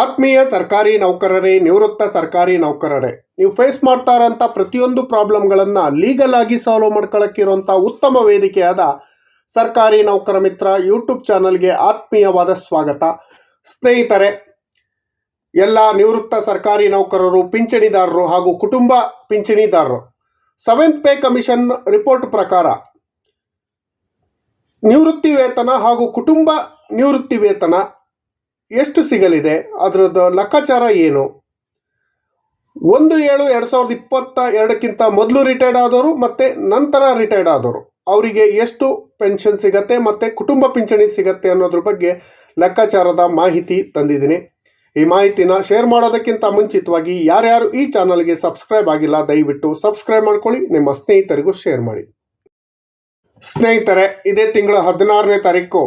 ಆತ್ಮೀಯ ಸರ್ಕಾರಿ ನೌಕರರೇ, ನಿವೃತ್ತ ಸರ್ಕಾರಿ ನೌಕರರೇ, ನೀವು ಫೇಸ್ ಮಾಡ್ತಾ ಇರೋಂಥ ಪ್ರತಿಯೊಂದು ಪ್ರಾಬ್ಲಮ್ಗಳನ್ನು ಲೀಗಲ್ ಆಗಿ ಸಾಲ್ವ್ ಮಾಡ್ಕೊಳ್ಳೋಕ್ಕಿರುವಂಥ ಉತ್ತಮ ವೇದಿಕೆಯಾದ ಸರ್ಕಾರಿ ನೌಕರ ಮಿತ್ರ ಯೂಟ್ಯೂಬ್ ಚಾನಲ್ಗೆ ಆತ್ಮೀಯವಾದ ಸ್ವಾಗತ. ಸ್ನೇಹಿತರೆ, ಎಲ್ಲ ನಿವೃತ್ತ ಸರ್ಕಾರಿ ನೌಕರರು, ಪಿಂಚಣಿದಾರರು ಹಾಗೂ ಕುಟುಂಬ ಪಿಂಚಣಿದಾರರು ಸೆವೆಂತ್ ಪೇ ಕಮಿಷನ್ ರಿಪೋರ್ಟ್ ಪ್ರಕಾರ ನಿವೃತ್ತಿ ವೇತನ ಹಾಗೂ ಕುಟುಂಬ ನಿವೃತ್ತಿ ವೇತನ ಎಷ್ಟು ಸಿಗಲಿದೆ? ಅದರದ್ದು ಲೆಕ್ಕಾಚಾರ ಏನು? ಒಂದು ಏಳು ಎರಡು ಸಾವಿರದ ಇಪ್ಪತ್ತ ಎರಡಕ್ಕಿಂತ ಮೊದಲು ರಿಟೈರ್ಡ್ ಆದವರು ಮತ್ತು ನಂತರ ರಿಟೈರ್ಡ್ ಆದವರು. ಅವರಿಗೆ ಎಷ್ಟು ಪೆನ್ಷನ್ ಸಿಗತ್ತೆ ಮತ್ತು ಕುಟುಂಬ ಪಿಂಚಣಿ ಸಿಗತ್ತೆ ಅನ್ನೋದ್ರ ಬಗ್ಗೆ ಲೆಕ್ಕಾಚಾರದ ಮಾಹಿತಿ ತಂದಿದ್ದೀನಿ. ಈ ಮಾಹಿತಿನ ಶೇರ್ ಮಾಡೋದಕ್ಕಿಂತ ಮುಂಚಿತವಾಗಿ ಯಾರ್ಯಾರು ಈ ಚಾನಲ್ಗೆ ಸಬ್ಸ್ಕ್ರೈಬ್ ಆಗಿಲ್ಲ, ದಯವಿಟ್ಟು ಸಬ್ಸ್ಕ್ರೈಬ್ ಮಾಡ್ಕೊಳ್ಳಿ, ನಿಮ್ಮ ಸ್ನೇಹಿತರಿಗೂ ಶೇರ್ ಮಾಡಿ. ಸ್ನೇಹಿತರೆ, ಇದೇ ತಿಂಗಳ ಹದಿನಾರನೇ ತಾರೀಕು.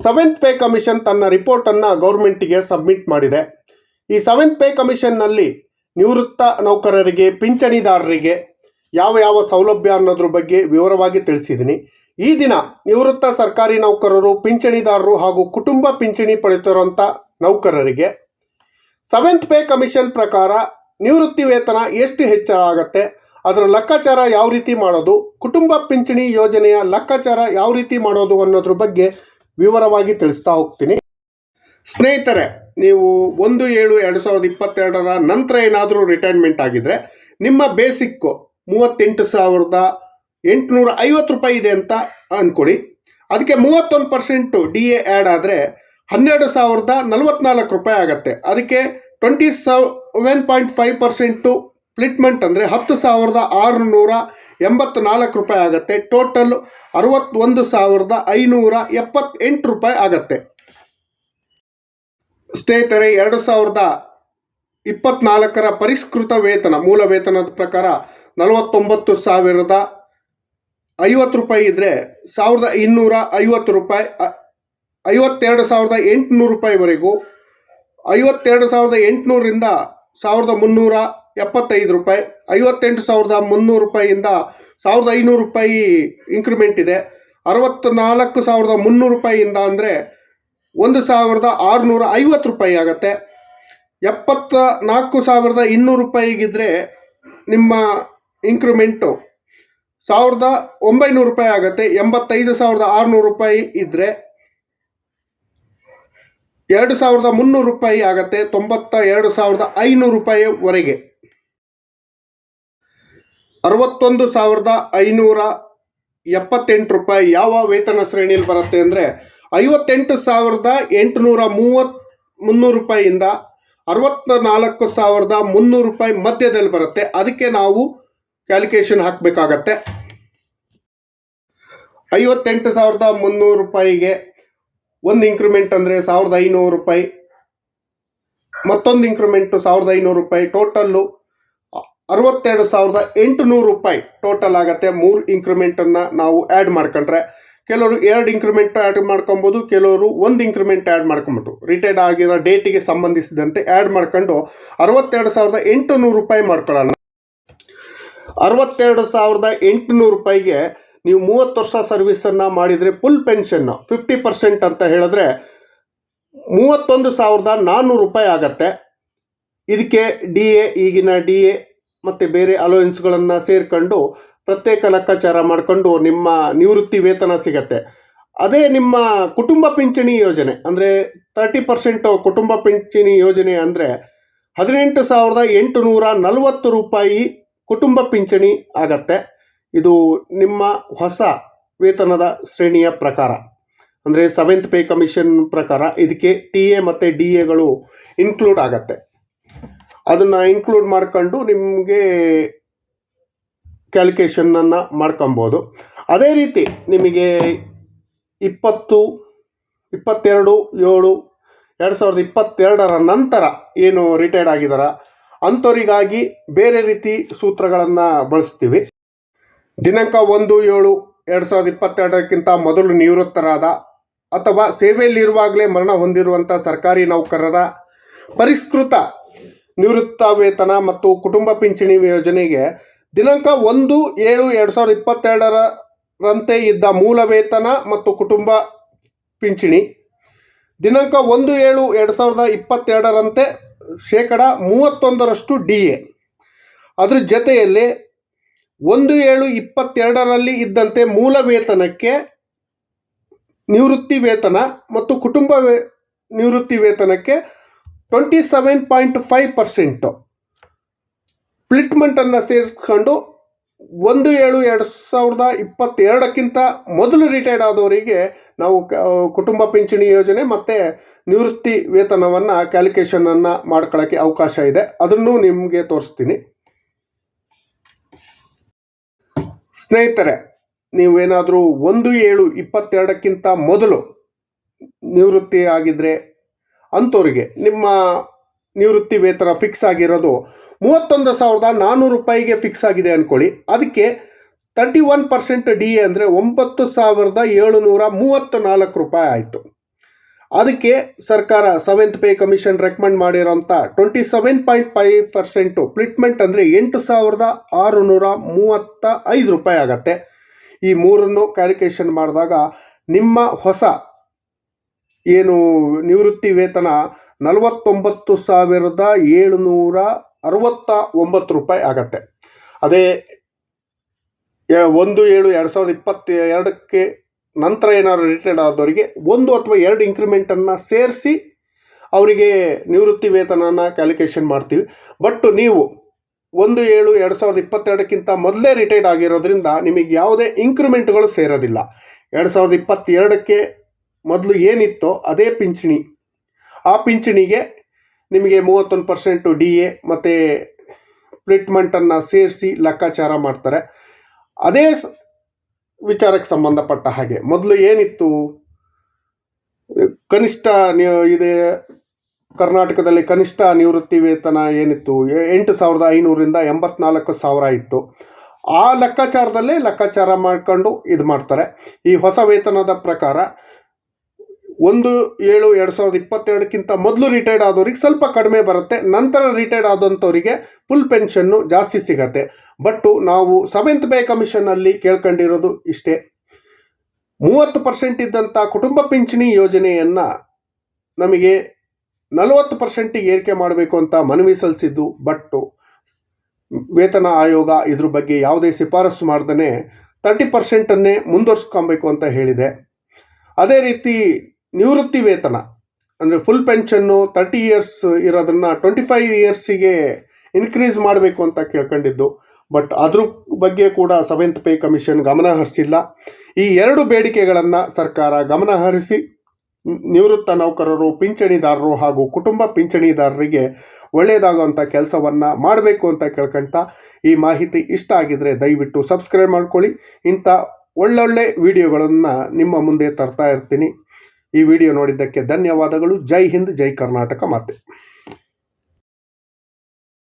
ಸೆವೆಂತ್ ಪೇ ಕಮಿಷನ್ ತನ್ನ ರಿಪೋರ್ಟನ್ನು ಗೌರ್ಮೆಂಟಿಗೆ ಸಬ್ಮಿಟ್ ಮಾಡಿದೆ. ಈ ಸೆವೆಂತ್ ಪೇ ಕಮಿಷನ್ನಲ್ಲಿ ನಿವೃತ್ತ ನೌಕರರಿಗೆ, ಪಿಂಚಣಿದಾರರಿಗೆ ಯಾವ ಯಾವ ಸೌಲಭ್ಯ ಅನ್ನೋದ್ರ ಬಗ್ಗೆ ವಿವರವಾಗಿ ತಿಳಿಸಿದ್ದೀನಿ. ಈ ದಿನ ನಿವೃತ್ತ ಸರ್ಕಾರಿ ನೌಕರರು, ಪಿಂಚಣಿದಾರರು ಹಾಗೂ ಕುಟುಂಬ ಪಿಂಚಣಿ ಪಡೆಯುತ್ತಿರುವಂಥ ನೌಕರರಿಗೆ ಸೆವೆಂತ್ ಪೇ ಕಮಿಷನ್ ಪ್ರಕಾರ ನಿವೃತ್ತಿ ವೇತನ ಎಷ್ಟು ಹೆಚ್ಚಳ ಅದರ ಲೆಕ್ಕಾಚಾರ ಯಾವ ರೀತಿ ಮಾಡೋದು, ಕುಟುಂಬ ಪಿಂಚಣಿ ಯೋಜನೆಯ ಲೆಕ್ಕಾಚಾರ ಯಾವ ರೀತಿ ಮಾಡೋದು ಅನ್ನೋದ್ರ ಬಗ್ಗೆ ವಿವರವಾಗಿ ತಿಳಿಸ್ತಾ ಹೋಗ್ತೀನಿ. ಸ್ನೇಹಿತರೆ, ನೀವು ಒಂದು ಏಳು ಎರಡು ಸಾವಿರದ ಇಪ್ಪತ್ತೆರಡರ ನಂತರ ಏನಾದರೂ ರಿಟೈರ್ಮೆಂಟ್ ಆಗಿದ್ರೆ ನಿಮ್ಮ ಬೇಸಿಕ್ಕು ಮೂವತ್ತೆಂಟು ಸಾವಿರದ ಎಂಟುನೂರ ಐವತ್ತು ರೂಪಾಯಿ ಇದೆ ಅಂತ ಅಂದ್ಕೊಳ್ಳಿ ಅದಕ್ಕೆ ಮೂವತ್ತೊಂದು ಪರ್ಸೆಂಟು ಡಿ ಎ ಆ್ಯಡ್ ಆದರೆ ಹನ್ನೆರಡು ಸಾವಿರದ ನಲವತ್ನಾಲ್ಕು ರೂಪಾಯಿ ಆಗುತ್ತೆ. ಅದಕ್ಕೆ twenty seven point five percent ಸ್ಪ್ಲಿಟ್ಮೆಂಟ್ ಅಂದರೆ ಹತ್ತು ಸಾವಿರದ ಆರುನೂರ ಎಂಬತ್ನಾಲ್ಕು ರೂಪಾಯಿ ಆಗುತ್ತೆ. ಟೋಟಲ್ ಅರವತ್ತೊಂದು ಸಾವಿರದ ಐನೂರ ಎಪ್ಪತ್ತೆಂಟು ರೂಪಾಯಿ ಆಗತ್ತೆ. ಸ್ನೇಹಿತರೆ, ಎರಡು ಸಾವಿರದ ಇಪ್ಪತ್ನಾಲ್ಕರ ಪರಿಷ್ಕೃತ ವೇತನ, ಮೂಲ ವೇತನದ ಪ್ರಕಾರ ನಲವತ್ತೊಂಬತ್ತು ಸಾವಿರದ ಐವತ್ತು ರೂಪಾಯಿ ಇದ್ದರೆ ಸಾವಿರದ ಇನ್ನೂರ ಐವತ್ತು ರೂಪಾಯಿ ಐವತ್ತೆರಡು ಸಾವಿರದ ಎಂಟುನೂರು ರೂಪಾಯಿವರೆಗೂ, ಐವತ್ತೆರಡು ಸಾವಿರದ ಎಂಟುನೂರಿಂದ ಸಾವಿರದ ಮುನ್ನೂರ ಎಪ್ಪತ್ತೈದು ರೂಪಾಯಿ, ಐವತ್ತೆಂಟು ಸಾವಿರದ ಮುನ್ನೂರು ರೂಪಾಯಿಯಿಂದ ಸಾವಿರದ ಐನೂರು ರೂಪಾಯಿ ಇನ್ಕ್ರಿಮೆಂಟ್ ಇದೆ. ಅರವತ್ತ್ನಾಲ್ಕು ಸಾವಿರದ ಮುನ್ನೂರು ರೂಪಾಯಿಯಿಂದ ಅಂದರೆ ಒಂದು ಸಾವಿರದ ಆರುನೂರ ಐವತ್ತು ರೂಪಾಯಿ ಆಗತ್ತೆ. ಎಪ್ಪತ್ತ ನಾಲ್ಕು ಸಾವಿರದ ಇನ್ನೂರು ರೂಪಾಯಿಗಿದ್ರೆ ನಿಮ್ಮ ಇನ್ಕ್ರಿಮೆಂಟು ಸಾವಿರದ ಒಂಬೈನೂರು ರೂಪಾಯಿ ಆಗುತ್ತೆ. ಎಂಬತ್ತೈದು ಸಾವಿರದ ಆರುನೂರು ರೂಪಾಯಿ ಇದ್ದರೆ ಎರಡು ಸಾವಿರದ ಮುನ್ನೂರು ರೂಪಾಯಿ ಆಗತ್ತೆ. ತೊಂಬತ್ತ ಎರಡು ಸಾವಿರದ ಐನೂರು ರೂಪಾಯಿವರೆಗೆ. ಅರವತ್ತೊಂದು ಸಾವಿರದ ಐನೂರ ಎಪ್ಪತ್ತೆಂಟು ರೂಪಾಯಿ ಯಾವ ವೇತನ ಶ್ರೇಣಿಯಲ್ಲಿ ಬರುತ್ತೆ ಅಂದರೆ ಐವತ್ತೆಂಟು ಸಾವಿರದ ಎಂಟುನೂರ ಮೂವತ್ ಮುನ್ನೂರು ರೂಪಾಯಿಯಿಂದ ಅರವತ್ತ ನಾಲ್ಕು ಸಾವಿರದ ಮುನ್ನೂರು ರೂಪಾಯಿ ಮಧ್ಯದಲ್ಲಿ ಬರುತ್ತೆ. ಅದಕ್ಕೆ ನಾವು ಕ್ಯಾಲ್ಕುಲೇಷನ್ ಹಾಕಬೇಕಾಗತ್ತೆ. ಐವತ್ತೆಂಟು ಸಾವಿರದ ಮುನ್ನೂರು ರೂಪಾಯಿಗೆ ಒಂದು ಇಂಕ್ರಿಮೆಂಟ್ ಅಂದರೆ ಸಾವಿರದ ಐನೂರು ರೂಪಾಯಿ. ಮತ್ತೊಂದು ಇಂಕ್ರಿಮೆಂಟು ಸಾವಿರದ ಐನೂರು ರೂಪಾಯಿ. ಟೋಟಲ್ಲು ಅರವತ್ತೆರಡು ಸಾವಿರದ ಎಂಟುನೂರು ರೂಪಾಯಿ ಟೋಟಲ್ ಆಗುತ್ತೆ. ಮೂರು ಇಂಕ್ರಿಮೆಂಟನ್ನು ನಾವು ಆ್ಯಡ್ ಮಾಡ್ಕೊಂಡ್ರೆ ಕೆಲವರು ಎರಡು ಇಂಕ್ರಿಮೆಂಟ್ ಆ್ಯಡ್ ಮಾಡ್ಕೊಬೋದು, ಕೆಲವರು ಒಂದು ಇಂಕ್ರಿಮೆಂಟ್ ಆ್ಯಡ್ ಮಾಡ್ಕೊಂಬಿಟ್ಟು ರಿಟೈರ್ಡ್ ಆಗಿರೋ ಡೇಟಿಗೆ ಸಂಬಂಧಿಸಿದಂತೆ ಆ್ಯಡ್ ಮಾಡ್ಕೊಂಡು ಅರವತ್ತೆರಡು ಸಾವಿರದ ಎಂಟುನೂರು ರೂಪಾಯಿ ಮಾಡ್ಕೊಳ್ಳೋಣ. ಅರವತ್ತೆರಡು ಸಾವಿರದ ಎಂಟುನೂರು ರೂಪಾಯಿಗೆ ನೀವು ಮೂವತ್ತು ವರ್ಷ ಸರ್ವಿಸನ್ನು ಮಾಡಿದರೆ ಫುಲ್ ಪೆನ್ಷನ್ನು ಫಿಫ್ಟಿ ಪರ್ಸೆಂಟ್ ಅಂತ ಹೇಳಿದ್ರೆ ಮೂವತ್ತೊಂದು ಸಾವಿರದ ನಾನ್ನೂರು ರೂಪಾಯಿ ಆಗತ್ತೆ. ಇದಕ್ಕೆ ಡಿ ಎ ಈಗಿನ ಡಿ ಎ ಮತ್ತು ಬೇರೆ ಅಲೋಯನ್ಸ್ಗಳನ್ನು ಸೇರಿಕೊಂಡು ಪ್ರತ್ಯೇಕ ಲೆಕ್ಕಾಚಾರ ಮಾಡಿಕೊಂಡು ನಿಮ್ಮ ನಿವೃತ್ತಿ ವೇತನ ಸಿಗತ್ತೆ. ಅದೇ ನಿಮ್ಮ ಕುಟುಂಬ ಪಿಂಚಣಿ ಯೋಜನೆ, ಅಂದರೆ ತರ್ಟಿ ಪರ್ಸೆಂಟು ಕುಟುಂಬ ಪಿಂಚಣಿ ಯೋಜನೆ ಅಂದರೆ ಹದಿನೆಂಟು ಸಾವಿರದ ಎಂಟು ನೂರ ನಲವತ್ತು ರೂಪಾಯಿ ಕುಟುಂಬ ಪಿಂಚಣಿ ಆಗತ್ತೆ. ಇದು ನಿಮ್ಮ ಹೊಸ ವೇತನದ ಶ್ರೇಣಿಯ ಪ್ರಕಾರ. ಅಂದರೆ ಸೆವೆಂತ್ ಪೇ ಕಮಿಷನ್ ಪ್ರಕಾರ ಇದಕ್ಕೆ ಟಿ ಎ ಮತ್ತು ಡಿ ಎಗಳು ಇನ್ಕ್ಲೂಡ್ ಆಗತ್ತೆ. ಅದನ್ನು ಇನ್ಕ್ಲೂಡ್ ಮಾಡ್ಕೊಂಡು ನಿಮಗೆ ಕ್ಯಾಲ್ಕುಲೇಷನನ್ನು ಮಾಡ್ಕೊಬೋದು. ಅದೇ ರೀತಿ ನಿಮಗೆ ಇಪ್ಪತ್ತು, ಇಪ್ಪತ್ತೆರಡು, ಏಳು, ಎರಡು ಸಾವಿರದ ಇಪ್ಪತ್ತೆರಡರ ನಂತರ ಏನು ರಿಟೈರ್ಡ್ ಆಗಿದಾರ ಅಂಥವರಿಗಾಗಿ ಬೇರೆ ರೀತಿ ಸೂತ್ರಗಳನ್ನು ಬಳಸ್ತೀವಿ. ದಿನಾಂಕ ಒಂದು, ಏಳು, ಎರಡು ಸಾವಿರದ ಇಪ್ಪತ್ತೆರಡಕ್ಕಿಂತ ಮೊದಲು ನಿವೃತ್ತರಾದ ಅಥವಾ ಸೇವೆಯಲ್ಲಿರುವಾಗಲೇ ಮರಣ ಹೊಂದಿರುವಂಥ ಸರ್ಕಾರಿ ನೌಕರರ ಪರಿಷ್ಕೃತ ನಿವೃತ್ತ ವೇತನ ಮತ್ತು ಕುಟುಂಬ ಪಿಂಚಣಿ ಯೋಜನೆಗೆ ದಿನಾಂಕ ಒಂದು ಏಳು ಎರಡು ಸಾವಿರದ ಇಪ್ಪತ್ತೆರಡರಂತೆ ಇದ್ದ ಮೂಲ ವೇತನ ಮತ್ತು ಕುಟುಂಬ ಪಿಂಚಣಿ. ದಿನಾಂಕ ಒಂದು ಏಳು ಎರಡು ಸಾವಿರದ ಇಪ್ಪತ್ತೆರಡರಂತೆ ಶೇಕಡ ಮೂವತ್ತೊಂದರಷ್ಟು ಡಿ ಎ ಅದರ ಜೊತೆಯಲ್ಲಿ ಒಂದು ಏಳು ಇಪ್ಪತ್ತೆರಡರಲ್ಲಿ ಇದ್ದಂತೆ ಮೂಲ ವೇತನಕ್ಕೆ ನಿವೃತ್ತಿ ವೇತನ ಮತ್ತು ಕುಟುಂಬ ನಿವೃತ್ತಿ ವೇತನಕ್ಕೆ twenty seven point five percent ಪ್ಲಿಟ್ಮೆಂಟನ್ನು ಸೇರಿಸ್ಕೊಂಡು ಒಂದು ಏಳು ಎರಡು ಸಾವಿರದ ಇಪ್ಪತ್ತೆರಡಕ್ಕಿಂತ ಮೊದಲು ರಿಟೈರ್ಡ್ ಆದವರಿಗೆ ನಾವು ಕುಟುಂಬ ಪಿಂಚಣಿ ಯೋಜನೆ ಮತ್ತು ನಿವೃತ್ತಿ ವೇತನವನ್ನು ಕ್ಯಾಲ್ಕುಲೇಷನನ್ನು ಮಾಡ್ಕೊಳ್ಳೋಕ್ಕೆ ಅವಕಾಶ ಇದೆ. ಅದನ್ನು ನಿಮಗೆ ತೋರಿಸ್ತೀನಿ. ಸ್ನೇಹಿತರೆ, ನೀವೇನಾದರೂ ಒಂದು ಏಳು ಇಪ್ಪತ್ತೆರಡಕ್ಕಿಂತ ಮೊದಲು ನಿವೃತ್ತಿ ಆಗಿದ್ದರೆ ಅಂಥವ್ರಿಗೆ ನಿಮ್ಮ ನಿವೃತ್ತಿ ವೇತನ ಫಿಕ್ಸ್ ಆಗಿರೋದು ಮೂವತ್ತೊಂದು ಸಾವಿರದ ನಾನ್ನೂರು ರೂಪಾಯಿಗೆ ಫಿಕ್ಸ್ ಆಗಿದೆ ಅಂದ್ಕೊಳ್ಳಿ ಅದಕ್ಕೆ thirty one percent D A ಅಂದರೆ ಒಂಬತ್ತು ಸಾವಿರದ ಏಳುನೂರ ಮೂವತ್ತು ನಾಲ್ಕು ರೂಪಾಯಿ ಆಯಿತು. ಅದಕ್ಕೆ ಸರ್ಕಾರ ಸೆವೆಂತ್ ಪೇ ಕಮಿಷನ್ ರೆಕಮೆಂಡ್ ಮಾಡಿರೋಂಥ twenty seven point five percent ಪ್ಲಿಟ್ಮೆಂಟ್ ಅಂದರೆ ಎಂಟು ಸಾವಿರದ ಆರುನೂರ ಮೂವತ್ತ ಐದು ರೂಪಾಯಿ ಆಗತ್ತೆ. ಈ ಮೂರನ್ನು ಕ್ಯಾಲ್ಕುಲೇಷನ್ ಮಾಡಿದಾಗ ನಿಮ್ಮ ಹೊಸ ಏನು ನಿವೃತ್ತಿ ವೇತನ ನಲವತ್ತೊಂಬತ್ತು ಸಾವಿರದ ಏಳುನೂರ ಅರವತ್ತ ಒಂಬತ್ತು ರೂಪಾಯಿ ಆಗತ್ತೆ. ಅದೇ ಒಂದು ಏಳು ಎರಡು ಸಾವಿರದ ಇಪ್ಪತ್ತ ಎರಡಕ್ಕೆ ನಂತರ ಏನಾದ್ರು ರಿಟೈರ್ಡ್ ಆದವರಿಗೆ ಒಂದು ಅಥವಾ ಎರಡು ಇಂಕ್ರಿಮೆಂಟನ್ನು ಸೇರಿಸಿ ಅವರಿಗೆ ನಿವೃತ್ತಿ ವೇತನನ ಕ್ಯಾಲ್ಕುಲೇಷನ್ ಮಾಡ್ತೀವಿ. ಬಟ್ ನೀವು ಒಂದು ಏಳು ಎರಡು ಸಾವಿರದ ಇಪ್ಪತ್ತೆರಡಕ್ಕಿಂತ ಮೊದಲೇ ರಿಟೈರ್ಡ್ ಆಗಿರೋದ್ರಿಂದ ನಿಮಗೆ ಯಾವುದೇ ಇಂಕ್ರಿಮೆಂಟ್ಗಳು ಸೇರೋದಿಲ್ಲ. ಎರಡು ಸಾವಿರದ ಇಪ್ಪತ್ತೆರಡಕ್ಕೆ ಮೊದಲು ಏನಿತ್ತೋ ಅದೇ ಪಿಂಚಣಿ. ಆ ಪಿಂಚಣಿಗೆ ನಿಮಗೆ ಮೂವತ್ತೊಂದು ಪರ್ಸೆಂಟು ಡಿ ಎ ಮತ್ತು ಟ್ರೀಟ್ಮೆಂಟನ್ನು ಸೇರಿಸಿ ಲೆಕ್ಕಾಚಾರ ಮಾಡ್ತಾರೆ. ಅದೇ ವಿಚಾರಕ್ಕೆ ಸಂಬಂಧಪಟ್ಟ ಹಾಗೆ. ಮೊದಲು ಏನಿತ್ತು? ಕನಿಷ್ಠ ಇದೆ ಕರ್ನಾಟಕದಲ್ಲಿ ಕನಿಷ್ಠ ನಿವೃತ್ತಿ ವೇತನ ಏನಿತ್ತು? ಎಂಟು ಸಾವಿರದ ಐನೂರಿಂದ ಎಂಬತ್ನಾಲ್ಕು ಸಾವಿರ ಇತ್ತು. ಆ ಲೆಕ್ಕಾಚಾರದಲ್ಲೇ ಲೆಕ್ಕಾಚಾರ ಮಾಡಿಕೊಂಡು ಇದು ಮಾಡ್ತಾರೆ. ಈ ಹೊಸ ವೇತನದ ಪ್ರಕಾರ ಒಂದು ಏಳು ಎರಡು ಸಾವಿರದ ಇಪ್ಪತ್ತೆರಡಕ್ಕಿಂತ ಮೊದಲು ರಿಟೈರ್ಡ್ ಆದವ್ರಿಗೆ ಸ್ವಲ್ಪ ಕಡಿಮೆ ಬರುತ್ತೆ. ನಂತರ ರಿಟೈರ್ಡ್ ಆದಂಥವರಿಗೆ ಫುಲ್ ಪೆನ್ಷನ್ನು ಜಾಸ್ತಿ ಸಿಗತ್ತೆ. ಬಟ್ಟು ನಾವು ಸೆವೆಂತ್ ಪೇ ಕಮಿಷನ್ನಲ್ಲಿ ಕೇಳ್ಕೊಂಡಿರೋದು ಇಷ್ಟೇ. ಮೂವತ್ತು ಪರ್ಸೆಂಟ್ ಇದ್ದಂಥ ಕುಟುಂಬ ಪಿಂಚಣಿ ಯೋಜನೆಯನ್ನು ನಮಗೆ ನಲವತ್ತು ಪರ್ಸೆಂಟಿಗೆ ಏರಿಕೆ ಮಾಡಬೇಕು ಅಂತ ಮನವಿ ಸಲ್ಲಿಸಿದ್ದು. ಬಟ್ಟು ವೇತನ ಆಯೋಗ ಇದ್ರ ಬಗ್ಗೆ ಯಾವುದೇ ಶಿಫಾರಸು ಮಾಡ್ದೇ ತರ್ಟಿ ಪರ್ಸೆಂಟನ್ನೇ ಮುಂದುವರ್ಸ್ಕೊಬೇಕು ಅಂತ ಹೇಳಿದೆ. ಅದೇ ರೀತಿ ನಿವೃತ್ತಿ ವೇತನ ಅಂದರೆ ಫುಲ್ ಪೆನ್ಷನ್ನು ತರ್ಟಿ ಇಯರ್ಸ್ ಇರೋದನ್ನು ಟ್ವೆಂಟಿ ಫೈವ್ ಇಯರ್ಸಿಗೆ ಇನ್ಕ್ರೀಸ್ ಮಾಡಬೇಕು ಅಂತ ಕೇಳ್ಕೊಂಡಿದ್ದು. ಬಟ್ ಅದ್ರ ಬಗ್ಗೆ ಕೂಡ ಸೆವೆಂತ್ ಪೇ ಕಮಿಷನ್ ಗಮನ ಹರಿಸಿಲ್ಲ. ಈ ಎರಡು ಬೇಡಿಕೆಗಳನ್ನು ಸರ್ಕಾರ ಗಮನ ಹರಿಸಿ, ನಿವೃತ್ತ ನೌಕರರು, ಪಿಂಚಣಿದಾರರು ಹಾಗೂ ಕುಟುಂಬ ಪಿಂಚಣಿದಾರರಿಗೆ ಒಳ್ಳೆಯದಾಗುವಂಥ ಕೆಲಸವನ್ನು ಮಾಡಬೇಕು ಅಂತ ಕೇಳ್ಕೊಳ್ತಾ ಈ ಮಾಹಿತಿ ಇಷ್ಟ ಆಗಿದರೆ ದಯವಿಟ್ಟು ಸಬ್ಸ್ಕ್ರೈಬ್ ಮಾಡ್ಕೊಳ್ಳಿ. ಇಂಥ ಒಳ್ಳೊಳ್ಳೆ ವಿಡಿಯೋಗಳನ್ನು ನಿಮ್ಮ ಮುಂದೆ ತರ್ತಾ ಇರ್ತೀನಿ. ಈ ವಿಡಿಯೋ ನೋಡಿದ್ದಕ್ಕೆ ಧನ್ಯವಾದಗಳು. ಜೈ ಹಿಂದ್ ಜೈ ಕರ್ನಾಟಕ ಮಾತೆ.